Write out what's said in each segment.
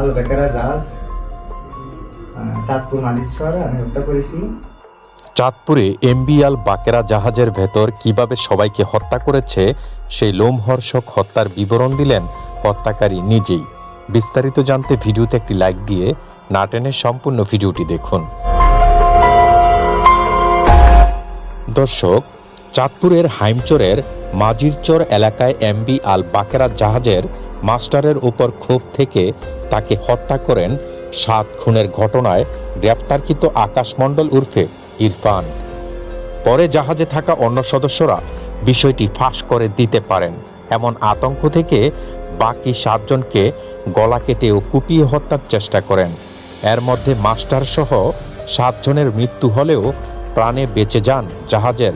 আল বেকারা জাহাজ। চাঁদপুর মালিশ্বর আমি হত্যা করেছি। চাঁদপুরে এমবিআল বাকেরা জাহাজের ভেতর কীভাবে সবাইকে হত্যা করেছে, সেই লোমহর্ষক হত্যার বিবরণ দিলেন হত্যাকারী নিজেই। বিস্তারিত জানতে ভিডিওতে একটি লাইক দিয়ে নাটেনের সম্পূর্ণ ভিডিওটি দেখুন। দর্শক, চাঁদপুরের হাইমচরের মাজিরচর এলাকায় এমবি আল বাকেরা জাহাজের মাস্টারের উপর ক্ষোভ থেকে তাকে হত্যা করেন সাত খুনের ঘটনায় গ্রেপ্তারকৃত আকাশমণ্ডল উর্ফে ইরফান। পরে জাহাজে থাকা অন্য সদস্যরা বিষয়টি ফাঁস করে দিতে পারেন। এমন আতঙ্ক থেকে বাকি সাতজনকে গলা কেটে ও কুপিয়ে হত্যার চেষ্টা করেন। এর মধ্যে মাস্টার সহ সাতজনের মৃত্যু হলেও প্রাণে বেঁচে যান জাহাজের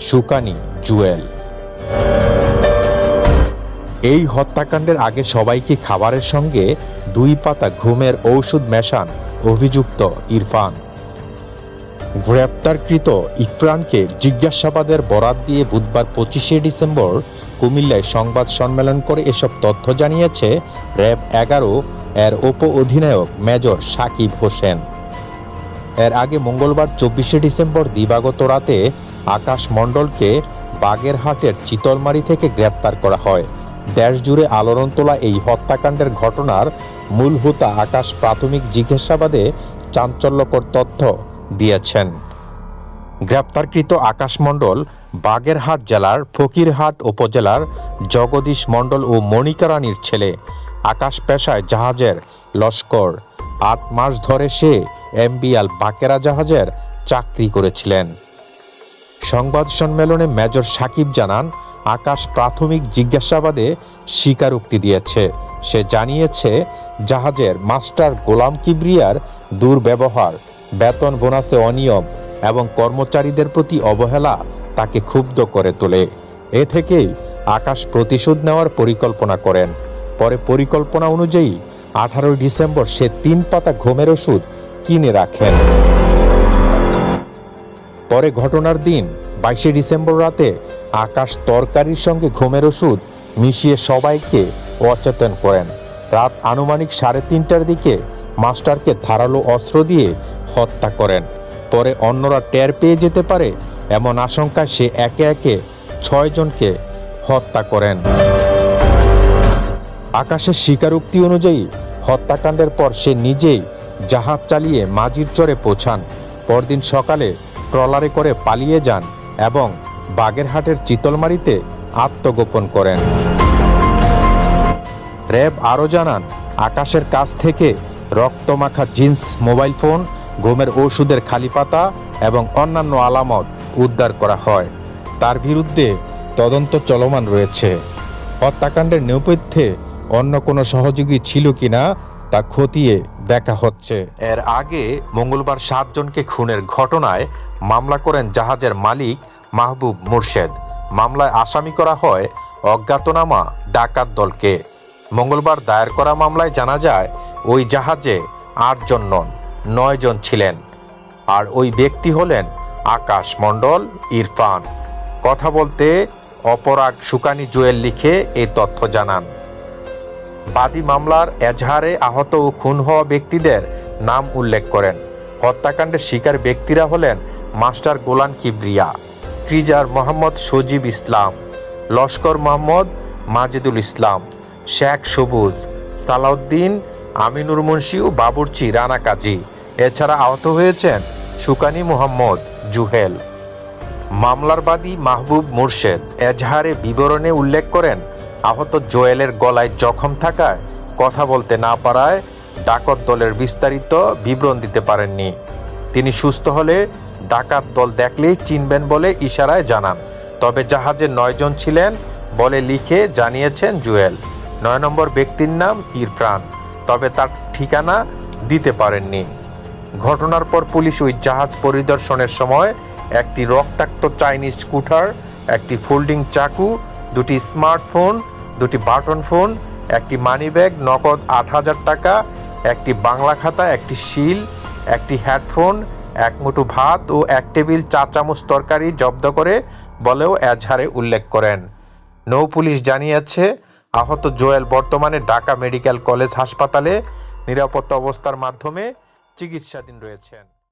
সুকানি জুয়েল। এই হত্যাকাণ্ডের আগে সবাইকে খাবারের সঙ্গে দুই পাতা ঘুমের ঔষধ মেশান? অভিযুক্ত ইরফান। গ্রেপ্তারকৃত ইফরানকে জিজ্ঞাসাবাদের বরাত দিয়ে বুধবার পঁচিশে ডিসেম্বর কুমিল্লায় সংবাদ সম্মেলন করে এসব তথ্য জানিয়েছে র্যাব এগারো এর উপ অধিনায়ক মেজর সাকিব হোসেন। এর আগে মঙ্গলবার চব্বিশে ডিসেম্বর দিবাগত রাতে আকাশ মণ্ডলকে বাগেরহাটের চিতলমারি থেকে গ্রেপ্তার করা হয়। দেশজুড়ে আলোড়ন তোলা এই হত্যাকাণ্ডের ঘটনার মূল হোতা আকাশ প্রাথমিক জিজ্ঞাসাবাদে চাঞ্চল্যকর তথ্য দিয়েছেন। গ্রেপ্তারকৃত আকাশ মণ্ডল বাগেরহাট জেলার ফকিরহাট উপজেলার জগদীশ মণ্ডল ও মণিকা রানীর ছেলে। আকাশ পেশায় জাহাজের লস্কর। আট মাস ধরে সে এমবিএল বাকেরা জাহাজের চাকরি করেছিলেন। সংবাদ সম্মেলনে মেজর সাকিব জানান আকাশ প্রাথমিক জিজ্ঞাসাবাদে স্বীকারোক্তি দিয়েছে। সে জানিয়েছে, জাহাজের মাস্টার গোলাম কিবরিয়ার দুর্ব্যবহার, বেতন বোনাসে অনিয়ম এবং কর্মচারীদের প্রতি অবহেলা তাকে ক্ষুব্ধ করে তোলে। এ থেকেই আকাশ প্রতিশোধ নেওয়ার পরিকল্পনা করেন। পরে পরিকল্পনা অনুযায়ী আঠারোই ডিসেম্বর সে তিন পাতা ঘুমের ওষুধ কিনে রাখেন। পরে ঘটনার দিন বাইশে ডিসেম্বর রাতে আকাশ তরকারির সঙ্গে ঘুমের ওষুধ মিশিয়ে সবাইকে অচেতন করেন। রাত আনুমানিক সাড়ে তিনটার দিকে মাস্টারকে ধারালো অস্ত্র দিয়ে হত্যা করেন। পরে অন্যরা টের পেয়ে যেতে পারে এমন আশঙ্কায় সে একে একে ছয়জনকে হত্যা করেন। আকাশের স্বীকারোক্তি অনুযায়ী হত্যাকাণ্ডের পর সে নিজেই জাহাজ চালিয়ে মাঝির চরে পৌঁছান। পরদিন সকালে ট্রলারে করে পালিয়ে যান এবং বাগেরহাটের চিতলমারিতে আত্মগোপন করেন। র্যাব আরও জানান, আকাশের কাছ থেকে রক্তমাখা জিন্স, মোবাইল ফোন, ঘুমের ওষুধের খালি পাতা এবং অন্যান্য আলামত উদ্ধার করা হয়। তার বিরুদ্ধে তদন্ত চলমান রয়েছে। হত্যাকাণ্ডের নেপথ্যে অন্য কোনো সহযোগী ছিল কিনা তা খতিয়ে দেখা হচ্ছে। এর আগে মঙ্গলবার সাতজনকে খুনের ঘটনায় মামলা করেন জাহাজের মালিক মাহবুব মুর্শেদ। মামলায় আসামি করা হয় অজ্ঞাতনামা ডাকাত দলকে। মঙ্গলবার দায়ের করা মামলায় জানা যায়, ওই জাহাজে আটজন নন নয় জন ছিলেন। আর ওই ব্যক্তি হলেন আকাশ মণ্ডল ইরফান। কথা বলতে অপরাগ সুকানি জুয়েল লিখে এই তথ্য জানান। বাদী মামলার এজাহারে আহত ও খুন হওয়া ব্যক্তিদের নাম উল্লেখ করেন। হত্যাকাণ্ডের শিকার ব্যক্তিরা হলেন মাস্টার গোলান কিবরিয়া। ক্রিজার মোহাম্মদ সজীব ইসলাম, লস্কর মোহাম্মদ মাজেদুল ইসলাম, শেখ সবুজ, সালাউদ্দিন, আমিনুর মুন্সি ও বাবুরচি রানা কাজী। এছাড়া আহত হয়েছেন সুকানি মোহাম্মদ জুহেল। মামলার বাদী মাহবুব মুর্শেদ। এজাহারে বিবরণে উল্লেখ করেন, আহত জোয়েলের গলায় জখম থাকায় কথা বলতে না পারায় ডাকত দলের বিস্তারিত বিবরণ দিতে পারেননি। তিনি সুস্থ হলে ডাকাত দল দেখলেই চিনবেন বলে ইশারায় জানান। তবে জাহাজে নয়জন ছিলেন বলে লিখে জানিয়েছেন জুয়েল। নয় নম্বর ব্যক্তির নাম ইরফান। তবে তার ঠিকানা দিতে পারেননি। ঘটনার পর পুলিশ ওই জাহাজ পরিদর্শনের সময় একটি রক্তাক্ত চাইনিজ স্কুটার, একটি ফোল্ডিং চাকু, দুটি স্মার্টফোন, দুটি বাটন ফোন, একটি মানিব্যাগ, নগদ আট হাজার টাকা, একটি বাংলা খাতা, একটি শিল, একটি হেডফোন এক মুঠো ভাত ও এক টেবিল চা চামচ তরকারি জব্দ করে বলেও এজহারে উল্লেখ করেন। নৌ পুলিশ জানিয়েছে, আহত জোয়েল বর্তমানে ঢাকা মেডিকেল কলেজ হাসপাতালে নিরাপত্তা অবস্থার মাধ্যমে চিকিৎসাধীন রয়েছেন।